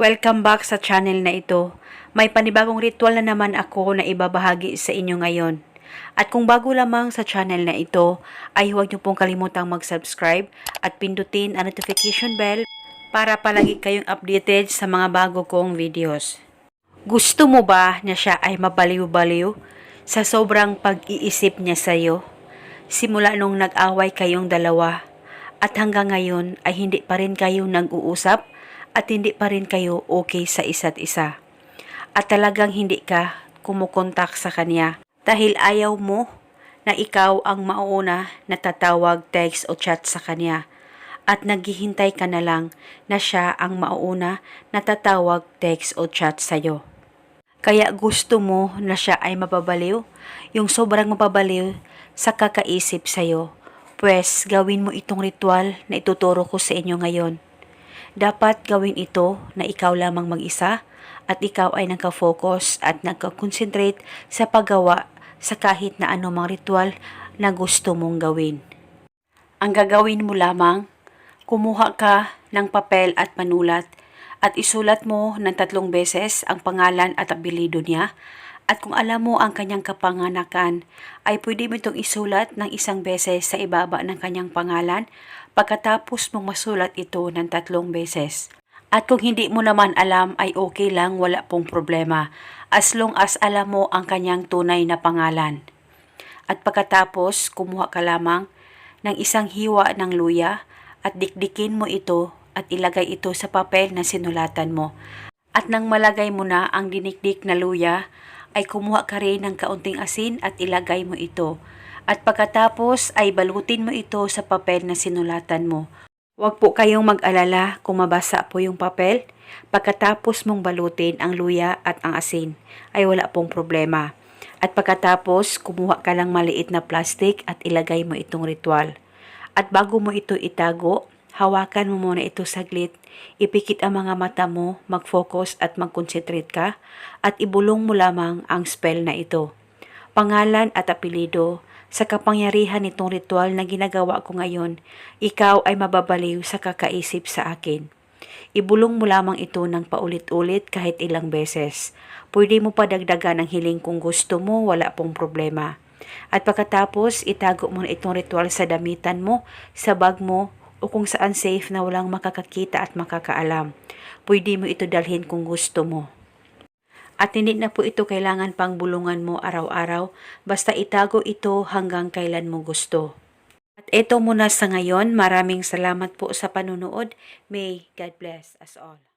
Welcome back sa channel na ito. May panibagong ritual na naman ako na ibabahagi sa inyo ngayon. At kung bago lamang sa channel na ito, ay huwag niyo pong kalimutang mag-subscribe at pindutin ang notification bell para palagi kayong updated sa mga bago kong videos. Gusto mo ba na siya ay mabaliw-baliw sa sobrang pag-iisip niya sa iyo? Simula nung nag-away kayong dalawa at hanggang ngayon ay hindi pa rin kayo nag-uusap at hindi pa rin kayo okay sa isa't isa. At talagang hindi ka kumukontak sa kanya dahil ayaw mo na ikaw ang mauna na tatawag, text o chat sa kanya at naghihintay ka na lang na siya ang mauna na tatawag, text o chat sa'yo. Kaya gusto mo na siya ay mapabaliw, yung sobrang mapabaliw sa kakaisip sa'yo. Pwes, gawin mo itong ritual na ituturo ko sa inyo ngayon. Dapat gawin ito na ikaw lamang mag-isa at ikaw ay nagka-focus at nagka-concentrate sa paggawa sa kahit na anumang ritual na gusto mong gawin. Ang gagawin mo lamang, kumuha ka ng papel at manulat at isulat mo ng tatlong beses ang pangalan at apelido niya at kung alam mo ang kanyang kapanganakan, ay pwede mo itong isulat ng isang beses sa ibaba ng kanyang pangalan pagkatapos mong masulat ito ng tatlong beses. At kung hindi mo naman alam ay okay lang, wala pong problema. As long as alam mo ang kanyang tunay na pangalan. At pagkatapos, kumuha ka lamang ng isang hiwa ng luya at dikdikin mo ito at ilagay ito sa papel na sinulatan mo. At nang malagay mo na ang dinikdik na luya, ay kumuha ka rin ng kaunting asin at ilagay mo ito. At pagkatapos ay balutin mo ito sa papel na sinulatan mo. Huwag po kayong mag-alala kung mabasa po yung papel. Pagkatapos mong balutin ang luya at ang asin, ay wala pong problema. At pagkatapos, kumuha ka lang maliit na plastic at ilagay mo itong ritual. At bago mo ito itago, hawakan mo muna ito saglit, ipikit ang mga mata mo, mag-focus at mag-concentrate ka, at ibulong mo lamang ang spell na ito. Pangalan at apelido, sa kapangyarihan nitong ritual na ginagawa ko ngayon, ikaw ay mababaliw sa kakaisip sa akin. Ibulong mo lamang ito ng paulit-ulit kahit ilang beses. Pwede mo pa dagdagan ang hiling kung gusto mo, wala pong problema. At pagkatapos, itago mo na itong ritual sa damitan mo, sa bag mo, o kung saan safe na walang makakakita at makakaalam. Pwede mo ito dalhin kung gusto mo. At hindi na po ito kailangan pang bulungan mo araw-araw, basta itago ito hanggang kailan mo gusto. At ito muna sa ngayon, maraming salamat po sa panunood. May God bless us all.